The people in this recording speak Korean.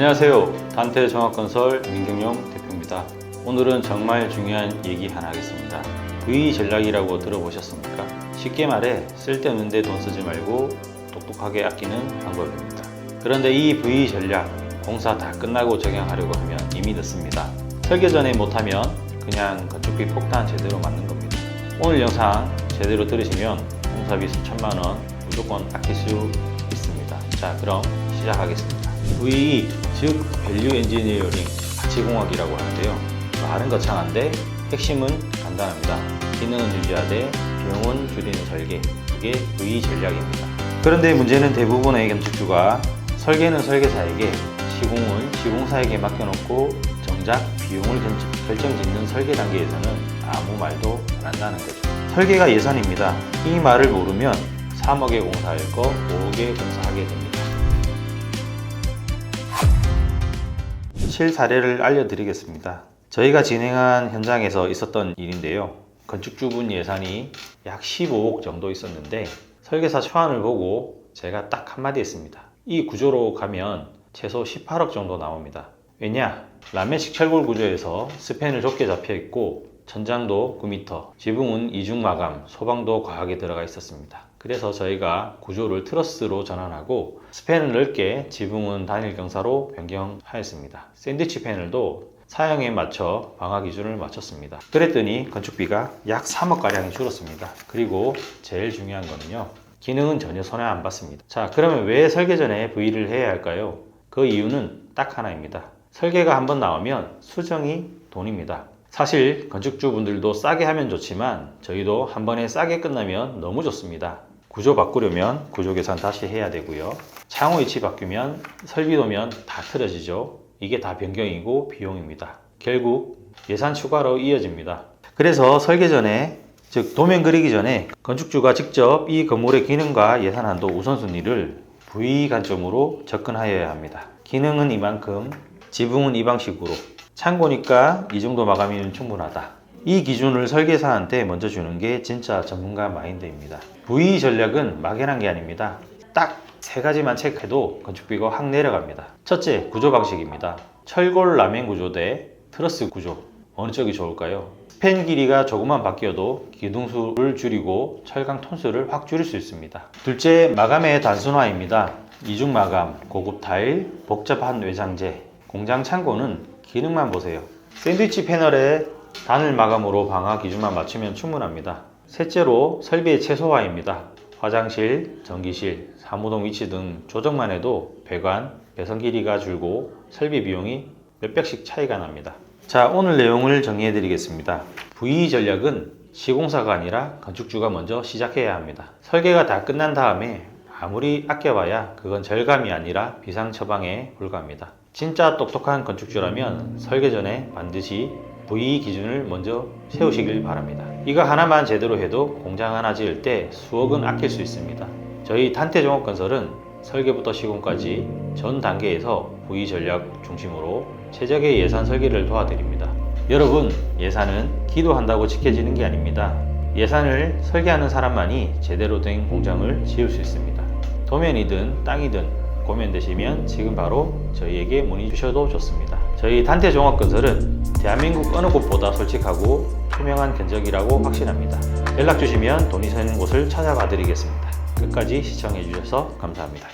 안녕하세요. 단테 종합건설 민경용 대표입니다. 오늘은 정말 중요한 얘기 하나 하겠습니다. V 전략이라고 들어보셨습니까? 쉽게 말해 쓸데없는데 돈 쓰지 말고 똑똑하게 아끼는 방법입니다. 그런데 이 V 전략 공사 다 끝나고 적용하려고 하면 이미 늦습니다. 설계 전에 못하면 그냥 건축비 폭탄 제대로 맞는 겁니다. 오늘 영상 제대로 들으시면 공사비 수천만 원 무조건 아낄 수 있습니다. 자, 그럼 시작하겠습니다. VE, 즉 밸류 엔지니어링 가치공학이라고 하는데요. 말은 거창한데 핵심은 간단합니다. 기능은 유지하되 비용은 줄이는 설계. 이게 VE 전략입니다. 그런데 문제는 대부분의 건축주가 설계는 설계사에게 시공은 시공사에게 맡겨놓고 정작 비용을 결정 짓는 설계 단계에서는 아무 말도 안 한다는 거죠. 설계가 예산입니다. 이 말을 모르면 3억에 공사할 거 5억에 공사하게 됩니다. 실 사례를 알려드리겠습니다. 저희가 진행한 현장에서 있었던 일인데요. 건축주분 예산이 약 15억 정도 있었는데 설계사 초안을 보고 제가 딱 한마디 했습니다. 이 구조로 가면 최소 18억 정도 나옵니다. 왜냐? 라면식 철골 구조에서 스팬을 좁게 잡혀 있고 천장도 9m, 지붕은 이중 마감, 소방도 과하게 들어가 있었습니다. 그래서 저희가 구조를 트러스로 전환하고 스팬을 넓게 지붕은 단일 경사로 변경하였습니다. 샌드위치 패널도 사양에 맞춰 방화 기준을 맞췄습니다. 그랬더니 건축비가 약 3억가량이 줄었습니다. 그리고 제일 중요한 거는요. 기능은 전혀 손해 안 봤습니다. 자, 그러면 왜 설계 전에 V를 해야 할까요? 그 이유는 딱 하나입니다. 설계가 한번 나오면 수정이 돈입니다. 사실 건축주분들도 싸게 하면 좋지만 저희도 한 번에 싸게 끝나면 너무 좋습니다. 구조 바꾸려면 구조 계산 다시 해야 되고요. 창호 위치 바뀌면 설비도면 다 틀어지죠. 이게 다 변경이고 비용입니다. 결국 예산 추가로 이어집니다. 그래서 설계 전에 즉 도면 그리기 전에 건축주가 직접 이 건물의 기능과 예산 한도 우선순위를 V 관점으로 접근하여야 합니다. 기능은 이만큼, 지붕은 이 방식으로, 창고니까 이 정도 마감이면 충분하다. 이 기준을 설계사한테 먼저 주는 게 진짜 전문가 마인드입니다. V 전략은 막연한 게 아닙니다. 딱 세 가지만 체크해도 건축비가 확 내려갑니다. 첫째, 구조 방식입니다. 철골 라멘 구조 대 트러스 구조. 어느 쪽이 좋을까요? 스팬 길이가 조금만 바뀌어도 기둥수를 줄이고 철강 톤수를 확 줄일 수 있습니다. 둘째, 마감의 단순화입니다. 이중 마감, 고급 타일, 복잡한 외장재, 공장 창고는 기능만 보세요. 샌드위치 패널에 단일 마감으로 방화 기준만 맞추면 충분합니다. 셋째로 설비의 최소화입니다. 화장실, 전기실, 사무동 위치 등 조정만 해도 배관, 배선 길이가 줄고 설비 비용이 몇백씩 차이가 납니다. 자, 오늘 내용을 정리해 드리겠습니다. V 전략은 시공사가 아니라 건축주가 먼저 시작해야 합니다. 설계가 다 끝난 다음에 아무리 아껴봐야 그건 절감이 아니라 비상 처방에 불과합니다. 진짜 똑똑한 건축주라면 설계 전에 반드시 V 기준을 먼저 세우시길 바랍니다. 이거 하나만 제대로 해도 공장 하나 지을 때 수억은 아낄 수 있습니다. 저희 단태종합건설은 설계부터 시공까지 전 단계에서 V 전략 중심으로 최적의 예산 설계를 도와드립니다. 여러분, 예산은 기도한다고 지켜지는 게 아닙니다. 예산을 설계하는 사람만이 제대로 된 공장을 지을 수 있습니다. 도면이든 땅이든 고민되시면 지금 바로 저희에게 문의 주셔도 좋습니다. 저희 단태 종합건설은 대한민국 어느 곳보다 솔직하고 투명한 견적이라고 확신합니다. 연락 주시면 돈이 새는 곳을 찾아가 드리겠습니다. 끝까지 시청해 주셔서 감사합니다.